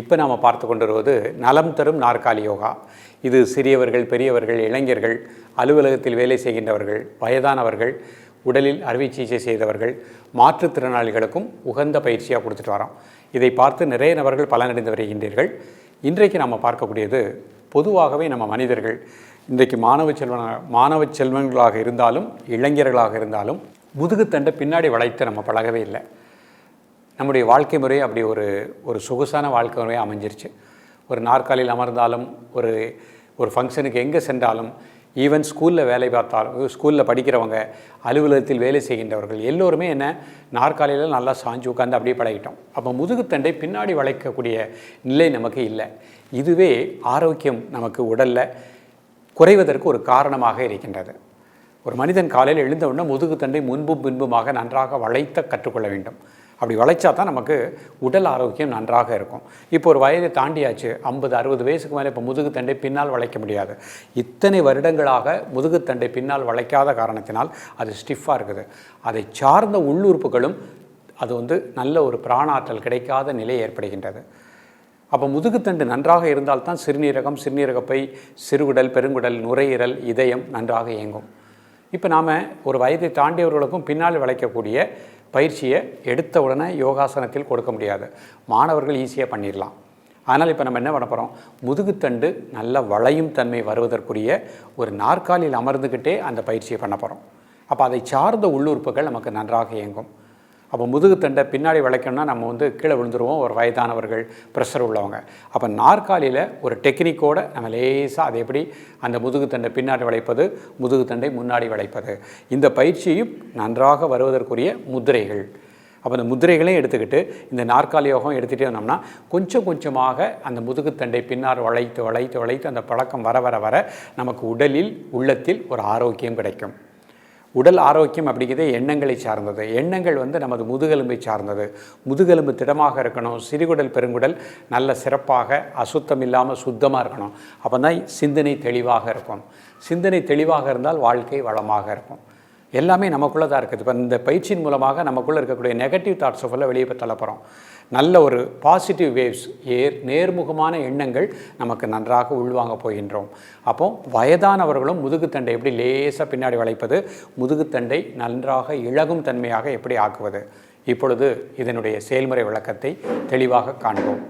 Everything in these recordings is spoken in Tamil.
இப்போ நாம் பார்த்து கொண்டு வருவது நலம் தரும் நாற்காலி யோகா. இது சிறியவர்கள் பெரியவர்கள் இளைஞர்கள் அலுவலகத்தில் வேலை செய்கின்றவர்கள் வயதானவர்கள் உடலில் அறுவை சிகிச்சை செய்தவர்கள் மாற்றுத்திறனாளிகளுக்கும் உகந்த பயிற்சியாக கொடுத்துட்டு வரோம். இதை பார்த்து நிறைய நபர்கள் பலனடைந்து வருகின்றீர்கள். இன்றைக்கு நம்ம பார்க்கக்கூடியது பொதுவாகவே நம்ம மனிதர்கள் இன்றைக்கு மாணவ செல்வன மாணவ செல்வங்களாக இருந்தாலும் இளைஞர்களாக இருந்தாலும் முதுகுத்தண்டை பின்னாடி வளைத்து நம்ம பழகவே இல்லை. நம்முடைய வாழ்க்கை முறை அப்படி ஒரு ஒரு சொகுசான வாழ்க்கை முறையை அமைஞ்சிருச்சு. ஒரு நாற்காலியில் அமர்ந்தாலும் ஒரு ஒரு ஃபங்க்ஷனுக்கு எங்கே சென்றாலும் ஈவன் ஸ்கூலில் வேலை பார்த்தாலும் ஸ்கூலில் படிக்கிறவங்க அலுவலகத்தில் வேலை செய்கின்றவர்கள் எல்லோருமே என்ன நாற்காலியில் நல்லா சாஞ்சு உட்காந்து அப்படியே பழகிட்டோம். அப்போ முதுகுத்தண்டை பின்னாடி வளைக்கக்கூடிய நிலை நமக்கு இல்லை. இதுவே ஆரோக்கியம் நமக்கு உடலில் குறைவதற்கு ஒரு காரணமாக இருக்கின்றது. ஒரு மனிதன் காலையில் எழுந்தவுடனே முதுகுத்தண்டை முன்பும் பின்புமாக நன்றாக வளைத்த கற்றுக்கொள்ள வேண்டும். அப்படி வளைச்சா தான் நமக்கு உடல் ஆரோக்கியம் நன்றாக இருக்கும். இப்போ ஒரு வயதை தாண்டியாச்சு ஐம்பது அறுபது வயசுக்கு மேலே இப்போ முதுகுத்தண்டை பின்னால் வளைக்க முடியாது. இத்தனை வருடங்களாக முதுகுத்தண்டை பின்னால் வளைக்காத காரணத்தினால் அது ஸ்டிஃபாக இருக்குது. அதை சார்ந்த உள்ளுறுப்புகளும் அது வந்து நல்ல ஒரு பிராணாற்றல் கிடைக்காத நிலை ஏற்படுகின்றது. அப்போ முதுகுத்தண்டு நன்றாக இருந்தால்தான் சிறுநீரகம் சிறுநீரகப்பை சிறுகுடல் பெருங்குடல் நுரையீரல் இதயம் நன்றாக இயங்கும். இப்போ நாம் ஒரு வயதை தாண்டியவர்களுக்கும் பின்னால் விளைக்கக்கூடிய பயிற்சியை எடுத்த உடனே யோகாசனத்தில் கொடுக்க முடியாது. மாணவர்கள் ஈஸியாக பண்ணிடலாம். அதனால் இப்போ நம்ம என்ன பண்ண போகிறோம் முதுகுத்தண்டு நல்ல வளையும் தன்மை வருவதற்குரிய ஒரு நாற்காலியில் அமர்ந்துக்கிட்டே அந்த பயிற்சியை பண்ண போகிறோம் அப்போ அதை சார்ந்த உள்ளுறுப்புகள் நமக்கு நன்றாக இயங்கும். அப்போ முதுகுத்தண்டை பின்னாடி வளைக்கணும்னா நம்ம வந்து கீழே விழுந்துருவோம். ஒரு வயதானவர்கள் ப்ரெஷர் உள்ளவங்க. அப்போ நாற்காலியில் ஒரு டெக்னிக்கோடு நம்ம லேசாக அது எப்படி அந்த முதுகுத்தண்டை பின்னாடி வளைப்பது முதுகுத்தண்டை முன்னாடி வளைப்பது. இந்த பயிற்சியும் நன்றாக வருவதற்குரிய முத்திரைகள் அப்போ அந்த முதிரைகளையும் எடுத்துக்கிட்டு இந்த நாற்காலி யோகம் எடுத்துகிட்டே வந்தோம்னா கொஞ்சம் கொஞ்சமாக அந்த முதுகுத்தண்டை பின்னால் வளைத்து வளைத்து வளைத்து அந்த பழக்கம் வர வர வர நமக்கு உடலில் உள்ளத்தில் ஒரு ஆரோக்கியம் கிடைக்கும். உடல் ஆரோக்கியம் அப்படிங்கிறது எண்ணங்களை சார்ந்தது. எண்ணங்கள் வந்து நமது முதுகெலும்பை சார்ந்தது. முதுகெலும்பு திடமாக இருக்கணும் சிறுகுடல் பெருங்குடல் நல்ல சிறப்பாக அசுத்தம் இல்லாமல் சுத்தமாக இருக்கணும். அப்போ தான் சிந்தனை தெளிவாக இருக்கும். சிந்தனை தெளிவாக இருந்தால் வாழ்க்கை வளமாக இருக்கும். எல்லாமே நமக்குள்ளே தான் இருக்குது. இப்போ இந்த பயிற்சியின் மூலமாக நமக்குள்ளே இருக்கக்கூடிய நெகட்டிவ் தாட்ஸை ஃபுல்லாக வெளியே தள்ள நல்ல ஒரு பாசிட்டிவ் வேவ்ஸ் ஏர் நேர்முகமான எண்ணங்கள் நமக்கு நன்றாக உள்வாங்க போகின்றோம். அப்போ வயதானவர்களும் முதுகுத்தண்டை எப்படி லேசாக பின்னாடி வளைப்பது முதுகுத்தண்டை நன்றாக இழகும் தன்மையாக எப்படி ஆக்குவது? இப்பொழுது இதனுடைய செயல்முறை விளக்கத்தை தெளிவாக காண்போம்.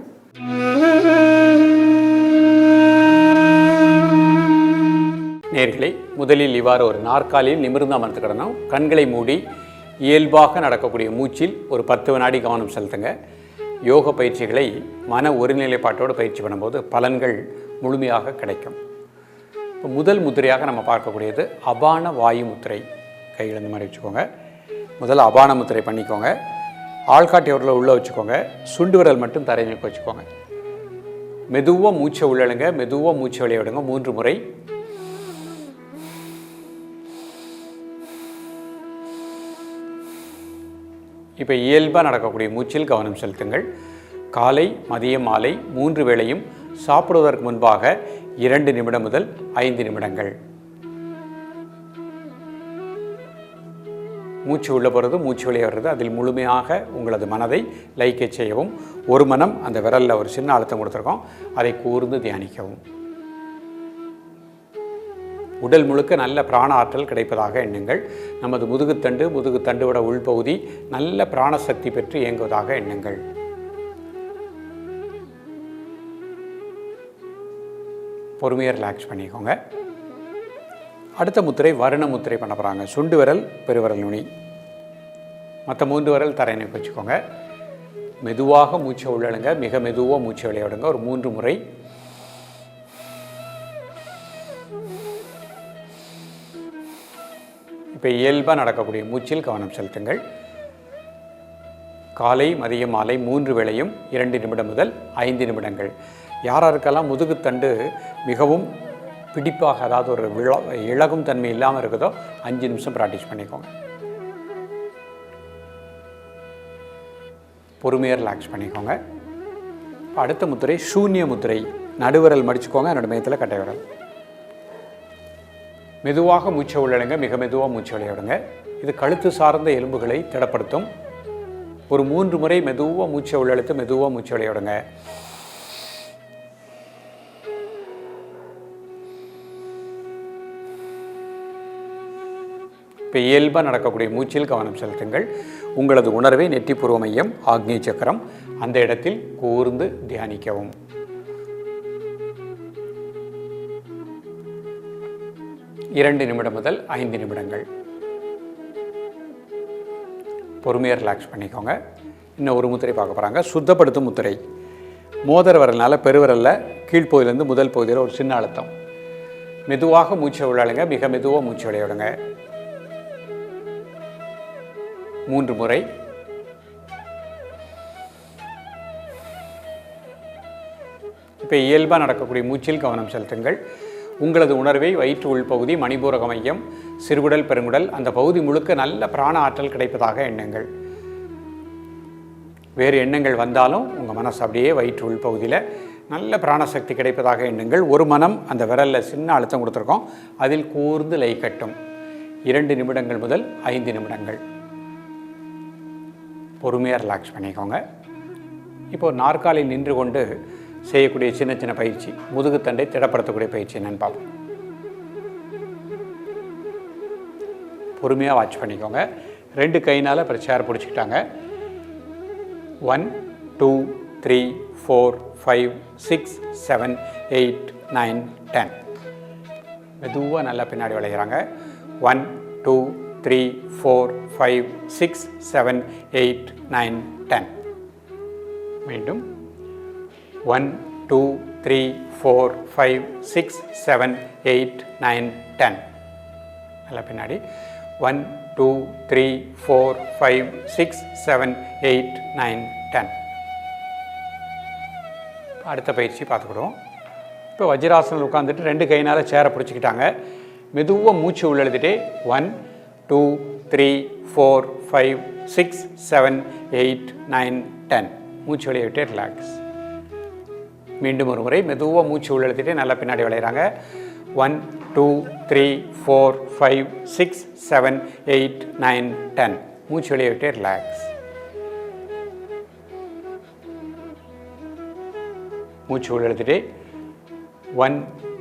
நேர்களை முதலில் இவ்வாறு ஒரு நாற்காலியில் நிமிர்ந்து அமர்ந்துக்கிடணும் கண்களை மூடி இயல்பாக நடக்கக்கூடிய மூச்சில் ஒரு பத்து வினாடி கவனம் செலுத்துங்க. யோக பயிற்சிகளை மன ஒருநிலைப்பாட்டோடு பயிற்சி பண்ணும்போது பலன்கள் முழுமையாக கிடைக்கும். இப்போ முதல் முத்திரையாக நம்ம பார்க்கக்கூடியது அபான வாயு முத்திரை. கையில் இந்த மாதிரி வச்சுக்கோங்க. முதல்ல அபான முத்திரை பண்ணிக்கோங்க. ஆள்காட்டி உரலை உள்ளே வச்சுக்கோங்க. சுண்டு விரல் மட்டும் தரையில் வச்சுக்கோங்க. மெதுவாக மூச்சை உள்ளழுங்க. மெதுவாக மூச்சை வெளியே விடுங்க. மூன்று முறை இப்போ இயல்பாக நடக்கக்கூடிய மூச்சில் கவனம் செலுத்துங்கள். காலை மதியம் மாலை மூன்று வேளையும் சாப்பிடுவதற்கு முன்பாக இரண்டு நிமிடம் முதல் ஐந்து நிமிடங்கள். மூச்சு உள்ள போகிறது மூச்சு வெளியே வர்றது அதில் முழுமையாக உங்களது மனதை லைக்கச் செய்யவும் ஒரு மனம் அந்த விரலில் ஒரு சின்ன அழுத்தம் கொடுத்துருக்கோம். அதை கூர்ந்து தியானிக்கவும். உடல் முழுக்க நல்ல பிராண ஆற்றல் கிடைப்பதாக எண்ணுங்கள். நமது முதுகுத்தண்டு முதுகுத்தண்டுவிட உள்பகுதி நல்ல பிராணசக்தி பெற்று இயங்குவதாக எண்ணுங்கள். பொறுமையாக ரிலாக்ஸ் பண்ணிக்கோங்க. அடுத்த முத்திரை வருண முத்திரை பண்ண போகிறாங்க சுண்டு விரல் பெருவிரல் நுனி. மற்ற மூன்று விரல் தரையினை வச்சுக்கோங்க. மெதுவாக மூச்சை உள்ளழுங்க மிக மெதுவாக மூச்சை விளையாடுங்க ஒரு மூன்று முறை இப்போ இயல்பாக நடக்கக்கூடிய மூச்சில் கவனம் செலுத்துங்கள். காலை மதியம் மாலை மூன்று வேளையும் இரண்டு நிமிடம் முதல் ஐந்து நிமிடங்கள். யாராருக்கெல்லாம் முதுகுத்தண்டு மிகவும் பிடிப்பாக அதாவது ஒரு விழா இழகும் தன்மை இல்லாமல் இருக்குதோ அஞ்சு நிமிஷம் ப்ராக்டிஸ் பண்ணிக்கோங்க. பொறுமையாக ரிலாக்ஸ் பண்ணிக்கோங்க. அடுத்த முத்திரை சூன்ய முத்திரை. நடுவிரல் மடிச்சுக்கோங்க என்னோடய மையத்தில் கட்டை விரல். மெதுவாக மூச்சை உள்ளடங்க மிக மெதுவாக மூச்சை விளையாடுங்க. இது கழுத்து சார்ந்த எலும்புகளை திடப்படுத்தும். ஒரு மூன்று முறை மெதுவாக மூச்சை உள்ளழுத்து மெதுவாக மூச்சை விளையாடுங்க. இப்போ இயல்பாக நடக்கக்கூடிய மூச்சில் கவனம் செலுத்துங்கள். உங்களது உணர்வை நெற்றிப்பூர்வ மையம் ஆக்னி சக்கரம். அந்த இடத்தில் கூர்ந்து தியானிக்கவும். இரண்டு நிமிடம் முதல் ஐந்து நிமிடங்கள். பொறுமையாக ரிலாக்ஸ் பண்ணிக்கோங்க. இன்னும் ஒரு முத்திரை பார்க்க போகிறாங்க சுத்தப்படுத்தும் முத்திரை. மோதர் வரல்னால பெருவிரலில் கீழ்ப்பகுதியிலேருந்து முதல் பகுதியில் ஒரு சின்ன அழுத்தம். மெதுவாக மூச்சை விளையாடுங்க மிக மெதுவாக மூச்சு விளையாடுங்க. மூன்று முறை. இப்போ இயல்பாக நடக்கக்கூடிய மூச்சில் கவனம் செலுத்துங்கள். உங்களது உணர்வை வயிற்று உள்பகுதி மணிபூரக மையம் சிறுகுடல் பெருங்குடல் அந்த பகுதி முழுக்க நல்ல பிராண ஆற்றல் கிடைப்பதாக எண்ணுங்கள். வேறு எண்ணங்கள் வந்தாலும் உங்கள் மனசு அப்படியே வயிற்று உள்பகுதியில் நல்ல பிராணசக்தி கிடைப்பதாக எண்ணுங்கள். ஒரு மனம் அந்த விரலில் சின்ன அழுத்தம் கொடுத்துருக்கோம். அதில் கூர்ந்து லை கட்டும். இரண்டு நிமிடங்கள் முதல் ஐந்து நிமிடங்கள். பொறுமையாக ரிலாக்ஸ் பண்ணிக்கோங்க. இப்போது நாற்காலில் நின்று கொண்டு செய்யக்கூடிய சின்ன சின்ன பயிற்சி முதுகுத்தண்டை திடப்படுத்தக்கூடிய பயிற்சி என்னென்னு பார்ப்போம். பொறுமையாக வாட்ச் பண்ணிக்கோங்க. ரெண்டு கையினால் இப்போ chair பிடிச்சிக்கிட்டாங்க. One two three four five six seven eight nine ten மெதுவாக நல்லா பின்னாடி விளையிறாங்க one two three four five six seven eight nine ten மீண்டும் one two three four five six seven eight nine ten. நல்லா பின்னாடி. One two three four five six seven eight nine ten. அடுத்த பயிற்சி பார்த்துக்கிடுவோம். இப்போ வஜ்ராசனம் உட்காந்துட்டு ரெண்டு கைனால் சேரை பிடிச்சிக்கிட்டாங்க. மெதுவாக மூச்சு உள்ளெழுதிட்டே one two three four five six seven eight nine ten. மூச்சு வெளியே விட்டு ரிலாக்ஸ் மீண்டும் ஒரு முறை மெதுவாக மூச்சு உள்ளெழுத்திட்டு நல்லா பின்னாடி விளையிறாங்க. One two three four five six seven eight nine ten மூச்சு வெளியே விட்டு ரிலாக்ஸ் மூச்சு உள்ளெழுத்திட்டு one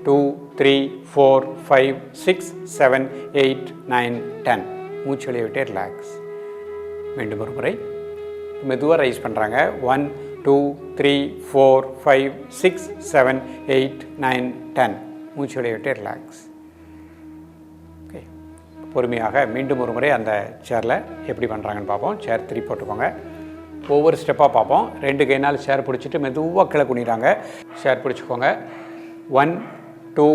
two three four five six seven eight nine ten மூச்சு வெளியே விட்டு ரிலாக்ஸ் மீண்டும் ஒரு முறை. மெதுவாக ரைஸ் பண்ணுறாங்க one two three four five six seven eight nine ten மூச்சு விட்டு ரிலாக்ஸ் ஓகே பொறுமையாக மீண்டும் ஒரு முறை அந்த சேரில் எப்படி பண்ணுறாங்கன்னு பார்ப்போம். சேர் திருப்பி போட்டுக்கோங்க. ஒவ்வொரு ஸ்டெப்பாக பார்ப்போம். ரெண்டு கைனால் சேர் பிடிச்சிட்டு மெதுவாக கீழே குனிறாங்க. சேர் பிடிச்சிக்கோங்க. One two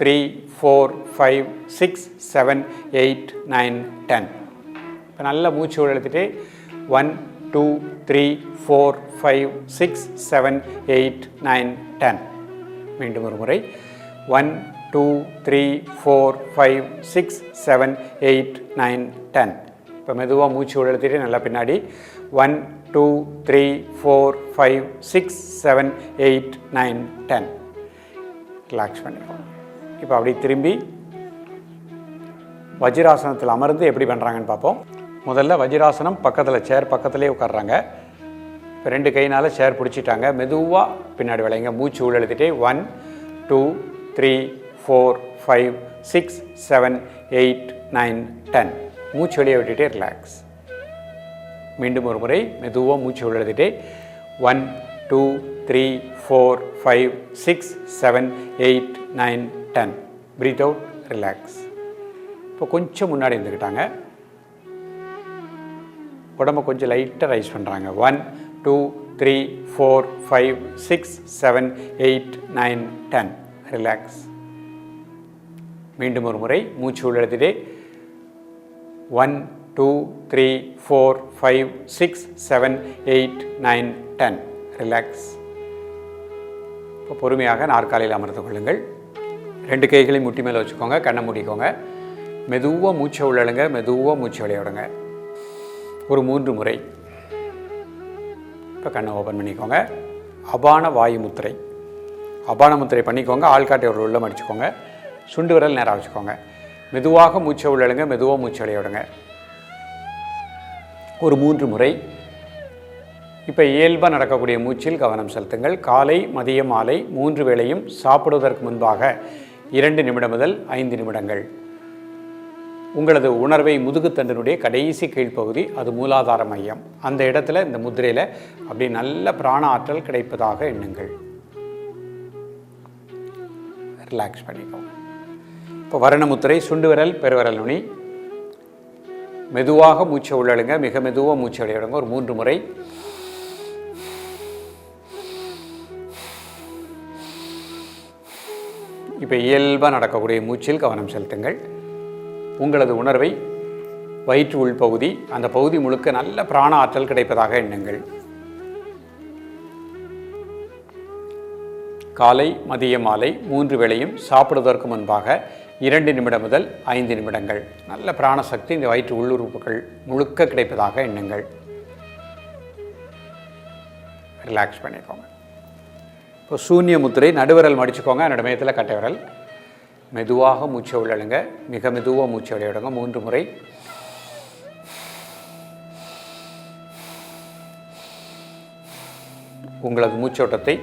three four five six seven eight nine ten இப்போ நல்லா மூச்சு எழுத்துட்டு one two three four five six seven eight nine ten. மீண்டும் ஒரு முறை. One two three four five six seven eight nine ten. இப்போ மெதுவாக மூச்சு எழுத்துட்டு நல்லா பின்னாடி. One two three four five six seven eight nine ten. Relax பண்ணிக்கோங்க. இப்போ அப்படி திரும்பி வஜ்ராசனத்தில் அமர்ந்து எப்படி பண்ணுறாங்கன்னு பார்ப்போம். முதல்ல வஜ்ராசனம் பக்கத்தில் சேர் பக்கத்துலேயே உட்காடுறாங்க இப்போ ரெண்டு கையினால் சேர் பிடிச்சிட்டாங்க. மெதுவாக பின்னாடி விளையுங்க. மூச்சு உள்ளெழுத்துட்டே one two three four five six seven eight nine ten மூச்சு வெளியே விட்டுட்டே ரிலாக்ஸ் மீண்டும் ஒரு முறை மெதுவாக மூச்சு உள்ளெழுத்துட்டே one two three four five six seven eight nine ten breathe out relax இப்போ கொஞ்சம் முன்னாடி இருந்துக்கிட்டாங்க உடம்ப கொஞ்சம் லைட்டாக ரைஸ் பண்ணுறாங்க one two three four five six seven eight nine ten relax மீண்டும் ஒரு முறை மூச்சு உள்ளெழுத்திட்டே one two three four five six seven eight nine ten relax இப்போ பொறுமையாக நாற்காலியில் அமர்ந்து கொள்ளுங்கள். ரெண்டு கைகளையும் முட்டி மேலே வச்சுக்கோங்க கண்ணை மூடிக்கோங்க. மெதுவாக மூச்சை உள்ளழுங்க மெதுவாக மூச்சை விளையாடுங்க ஒரு மூன்று முறை. இப்போ கண்ணை ஓப்பன் பண்ணிக்கோங்க. அபான வாயு முத்திரை. அபான முத்திரை பண்ணிக்கோங்க. ஆள்காட்டை ஒரு உள்ள மடிச்சுக்கோங்க சுண்டு விரல் நேராக வச்சுக்கோங்க. மெதுவாக மூச்சை உள்ளழுங்க. மெதுவாக மூச்சை விடுங்க. ஒரு மூன்று முறை. இப்போ இயல்பாக நடக்கக்கூடிய மூச்சில் கவனம் செலுத்துங்கள். காலை மதியம் மாலை மூன்று வேளையும் சாப்பிடுவதற்கு முன்பாக இரண்டு நிமிடம் முதல் ஐந்து நிமிடங்கள். உங்களது உணர்வை முதுகுத்தண்டனுடைய கடைசி கீழ்ப்பகுதி அது மூலாதார மையம். அந்த இடத்துல இந்த முத்திரையில் அப்படி நல்ல பிராண ஆற்றல் கிடைப்பதாக எண்ணுங்கள். ரிலாக்ஸ் பண்ணிக்கோங்க. இப்போ வரணமுத்திரை சுண்டு விரல் பெருவிரல் நுனி. மெதுவாக மூச்சை உள்ளழுங்க. மிக மெதுவாக மூச்சை விளையாடுங்க. ஒரு மூன்று முறை. இப்போ இயல்பாக நடக்கக்கூடிய மூச்சில் கவனம் செலுத்துங்கள். உங்களது உணர்வை வயிற்று உள்பகுதி அந்த பகுதி முழுக்க நல்ல பிராண ஆற்றல் கிடைப்பதாக எண்ணுங்கள். காலை மதிய மாலை மூன்று வேளையும் சாப்பிடுவதற்கு முன்பாக இரண்டு நிமிடம் முதல் ஐந்து நிமிடங்கள். நல்ல பிராணசக்தி இந்த வயிற்று உள்ளுறுப்புகள் முழுக்க கிடைப்பதாக எண்ணுங்கள். ரிலாக்ஸ் பண்ணிக்கோங்க. இப்போ சூன்ய முத்திரை நடுவிரல் மடிச்சுக்கோங்க. என்னோட மையத்தில் கட்டை விரல். மெதுவாக மூச்சை உள்ளழுங்க மிக மெதுவாக மூச்சை விளையாடுங்க. மூன்று முறை. உங்களது மூச்சோட்டத்தை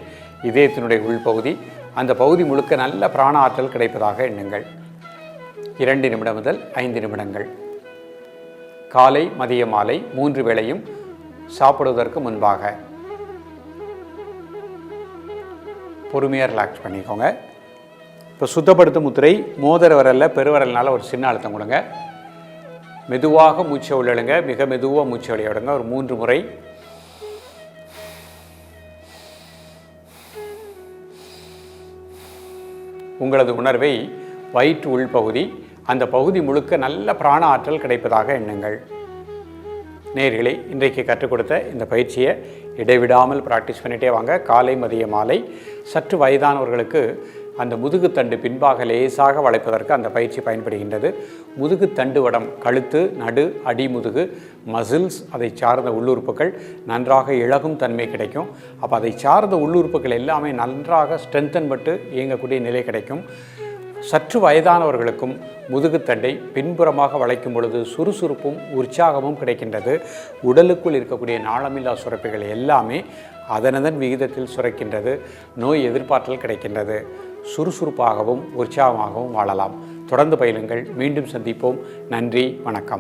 இதயத்தினுடைய உள்பகுதி அந்த பகுதி முழுக்க நல்ல பிராண ஆற்றல் கிடைப்பதாக எண்ணுங்கள். இரண்டு நிமிடம் முதல் ஐந்து நிமிடங்கள். காலை மதிய மாலை மூன்று வேளையும் சாப்பிடுவதற்கு முன்பாக பொறுமையாக ரிலாக்ஸ் பண்ணிக்கோங்க. இப்போ சுத்தப்படுத்தும் முத்திரை மோதிர வரல பெருவரல்னால ஒரு சின்ன அழுத்தம் கொடுங்க. மெதுவாக மூச்சை உள்ளிடுங்க. மிக மெதுவாக மூச்சை விளையாடுங்க. ஒரு மூன்று முறை. உங்களது உணர்வை வயிற்று உள்பகுதி அந்த பகுதி முழுக்க நல்ல பிராண ஆற்றல் கிடைப்பதாக எண்ணுங்கள். நேர்களே இன்றைக்கு கற்றுக் கொடுத்த இந்த பயிற்சியை இடைவிடாமல் ப்ராக்டிஸ் பண்ணிகிட்டே வாங்க. காலை மதிய மாலை சற்று வயதானவர்களுக்கு அந்த முதுகுத்தண்டு பின்பாக லேசாக வளைப்பதற்கு அந்த பயிற்சி பயன்படுகின்றது. முதுகுத்தண்டு வடம் கழுத்து நடு அடிமுதுகு மசில்ஸ் அதை சார்ந்த உள்ளுறுப்புகள் நன்றாக இழகும் தன்மை கிடைக்கும். அப்போ அதை சார்ந்த உள்ளுறுப்புகள் எல்லாமே நன்றாக ஸ்ட்ரென்தன் பட்டு இயங்கக்கூடிய நிலை கிடைக்கும். சற்று வயதானவர்களுக்கும் முதுகுத்தண்டை பின்புறமாக வளைக்கும் பொழுது சுறுசுறுப்பும் உற்சாகமும் கிடைக்கின்றது. உடலுக்குள் இருக்கக்கூடிய நாளமில்லா சுரப்பிகள் எல்லாமே அதனதன் விகிதத்தில் சுரக்கின்றது. நோய் எதிர்பார்த்தல் கிடைக்கின்றது. சுறுசுறுப்பாகவும் உற்சாகமாகவும் வாழலாம். தொடர்ந்து பயிலுங்கள் மீண்டும் சந்திப்போம். நன்றி. வணக்கம்.